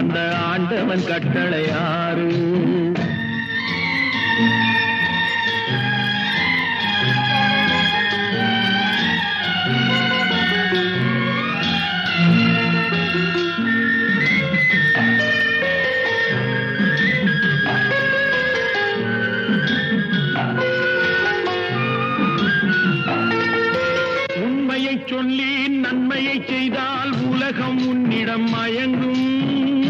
அந்த ஆண்டவன் கட்டளை ஆறு சொல்லி நன்மையை செய்தால் உலகம் உன்னிடம் மயங்கும்.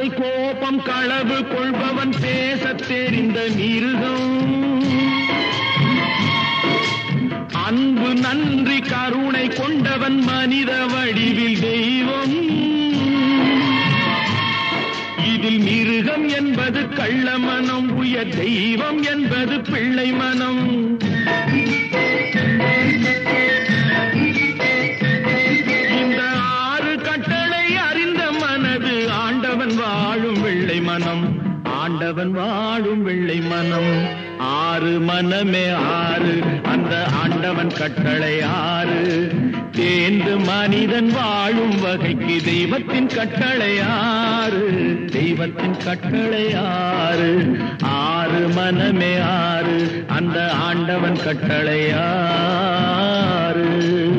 ஆசை கோபம் களவு கொள்பவன் பேச தெரிந்த மிருகம். அன்பு நன்றி கருணை கொண்டவன் மனித வடிவில் தெய்வம். இதில் மிருகம் என்பது கள்ள மனம் உயர் தெய்வம் என்பது பிள்ளை மனம். வெள்ளை மனம். ஆண்டவன் வாழும் வெள்ளை மனம். ஆறு மனமே ஆறு. அந்த ஆண்டவன் கட்டளை ஆறு. தேர்ந்து மனிதன் வாழும் வகைக்கு தெய்வத்தின் கட்டளை ஆறு. தெய்வத்தின் கட்டளை ஆறு. ஆறு மனமே ஆறு. அந்த ஆண்டவன் கட்டளை ஆறு.